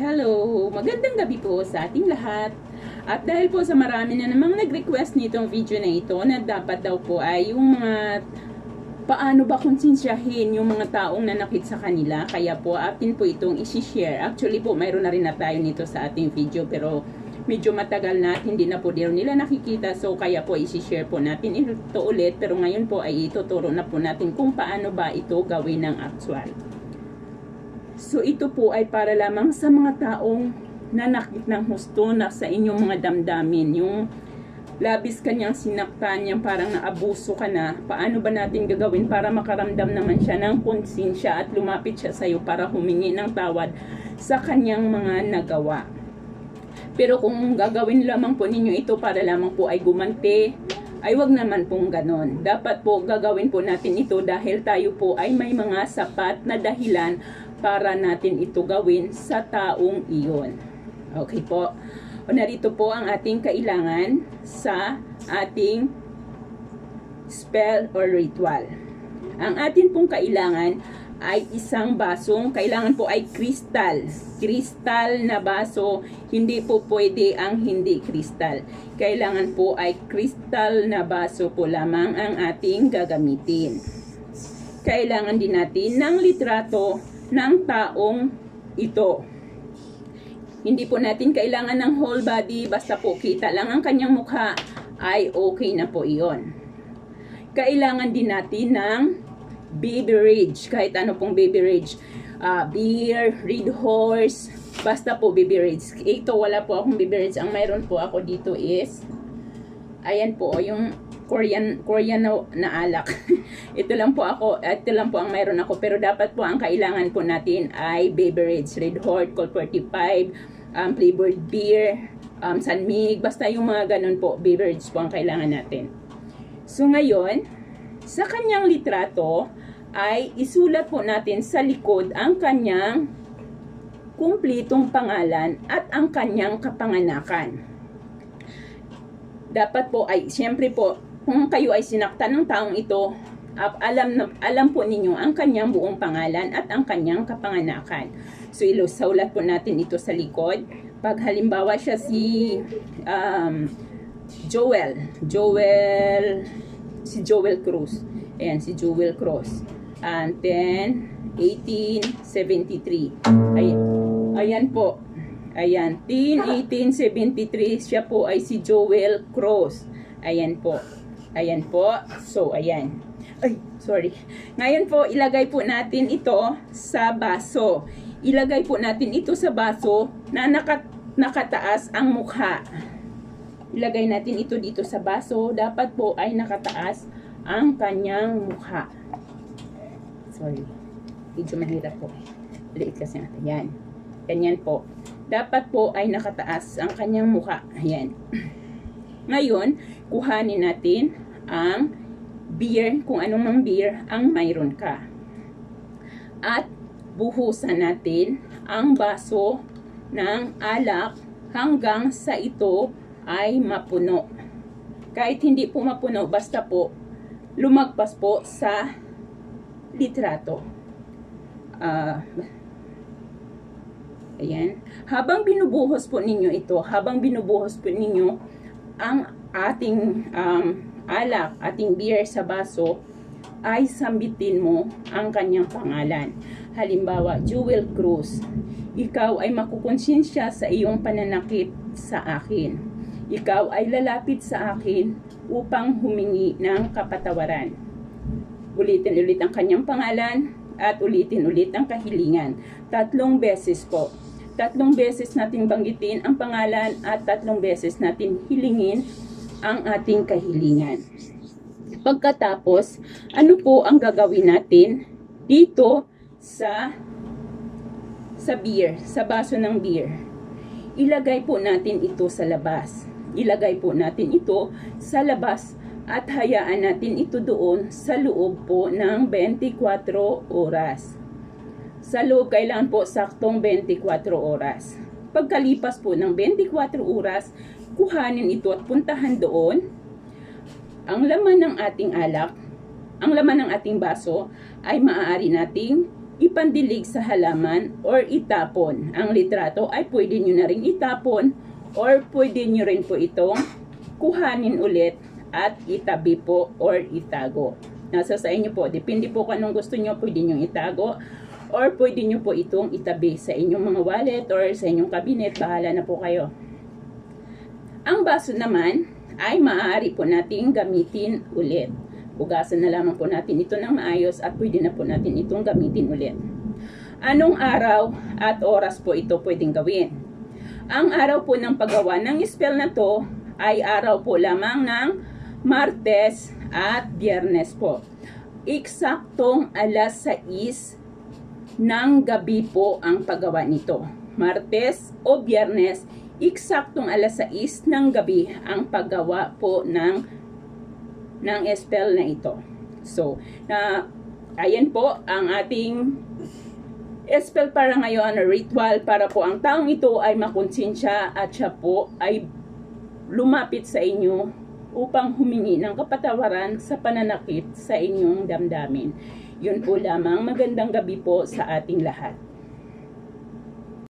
Hello! Magandang gabi po sa ating lahat. At dahil po sa marami na namang nag-request nitong video na ito na dapat daw po ay yung mga paano ba konsensyahin yung mga taong nanakit sa kanila. Kaya po atin po itong isi-share. Actually po mayroon na rin na tayo nito sa ating video pero medyo matagal na hindi na po din nila nakikita. So kaya po isi-share po natin ito ulit. Pero ngayon po ay ituturo na po natin kung paano ba ito gawin ng actual. So ito po ay para lamang sa mga taong nanakit ng husto na sa inyong mga damdamin. Yung labis kanyang sinaktan, yung parang naabuso ka na, paano ba natin gagawin para makaramdam naman siya ng konsensya at lumapit siya sa iyo para humingi ng tawad sa kanyang mga nagawa. Pero kung gagawin lamang po ninyo ito para lamang po ay gumanti, ay wag naman pong ganon. Dapat po gagawin po natin ito dahil tayo po ay may mga sapat na dahilan para natin ito gawin sa taong iyon. Okay po. O narito po ang ating kailangan sa ating spell or ritual. Ang atin pong kailangan ay isang basong, kailangan po ay kristal. Kristal na baso, hindi po pwede ang hindi kristal. Kailangan po ay kristal na baso po lamang ang ating gagamitin. Kailangan din natin ng litrato ng taong ito. Hindi po natin kailangan ng whole body, basta po kita lang ang kanyang mukha, ay okay na po iyon. Kailangan din natin ng beverage, kahit ano pong beverage. Uh, beer, red horse, basta po beverage. Ito, wala po akong beverage. Ang mayroon po ako dito is, ayan po, yung Korean Korean na, na alak. ito lang po ako, ito lang po ang mayroon ako pero dapat po ang kailangan po natin ay beverage, Red Hort, Colt 45, um, flavored beer, um, Sanmig, basta yung mga ganun po, beverage po ang kailangan natin. So ngayon, sa kanyang litrato ay isulat po natin sa likod ang kanyang kumplitong pangalan at ang kanyang kapanganakan. Dapat po ay, siyempre po, kung kayo ay sinaktan ng taong ito, alam, na, alam po ninyo ang kanyang buong pangalan at ang kanyang kapanganakan. So, ilusaulat po natin ito sa likod. Pag halimbawa siya si um, Joel, Joel, si Joel Cruz. Ayan, si Joel Cruz. And then, 1873. Ayan, ayan po. Ayan, 1873, siya po ay si Joel Cruz. Ayan po. Ayan po. So, ayan. Ay, sorry. Ngayon po, ilagay po natin ito sa baso. Ilagay po natin ito sa baso na nakat nakataas ang mukha. Ilagay natin ito dito sa baso. Dapat po ay nakataas ang kanyang mukha. Sorry. Medyo mahirap po. Liit kasi natin. Yan. Ganyan po. Dapat po ay nakataas ang kanyang mukha. Ayan. Ngayon, kuhanin natin ang beer, kung anong mang beer ang mayroon ka. At buhusan natin ang baso ng alak hanggang sa ito ay mapuno. Kahit hindi po mapuno, basta po lumagpas po sa litrato. Uh, ayan. Habang binubuhos po ninyo ito, habang binubuhos po ninyo ang ating um, alak, ating beer sa baso, ay sambitin mo ang kanyang pangalan. Halimbawa, Jewel Cruz, ikaw ay makukonsensya sa iyong pananakit sa akin. Ikaw ay lalapit sa akin upang humingi ng kapatawaran. Ulitin ulit ang kanyang pangalan at ulitin ulit ang kahilingan. Tatlong beses po tatlong beses natin banggitin ang pangalan at tatlong beses natin hilingin ang ating kahilingan. Pagkatapos, ano po ang gagawin natin dito sa sa beer, sa baso ng beer? Ilagay po natin ito sa labas. Ilagay po natin ito sa labas at hayaan natin ito doon sa loob po ng 24 oras. Sa loob, kailangan po saktong 24 oras. Pagkalipas po ng 24 oras, kuhanin ito at puntahan doon. Ang laman ng ating alak, ang laman ng ating baso ay maaari nating ipandilig sa halaman or itapon. Ang litrato ay pwede nyo na rin itapon or pwede nyo rin po itong kuhanin ulit at itabi po or itago. Nasa sa inyo po. Depende po kung anong gusto nyo, pwede nyo itago or pwede nyo po itong itabi sa inyong mga wallet or sa inyong cabinet. Bahala na po kayo. Ang baso naman ay maaari po nating gamitin ulit. Hugasan na lamang po natin ito ng maayos at pwede na po natin itong gamitin ulit. Anong araw at oras po ito pwedeng gawin? Ang araw po ng paggawa ng spell na to ay araw po lamang ng Martes at Biyernes po. Eksaktong alas 6 ng gabi po ang paggawa nito. Martes o Biyernes, eksaktong alas 6 ng gabi ang paggawa po ng ng spell na ito. So, na ayan po ang ating spell para ngayon, ritual para po ang taong ito ay makonsensya at siya po ay lumapit sa inyo upang humingi ng kapatawaran sa pananakit sa inyong damdamin. Yun po lamang magandang gabi po sa ating lahat.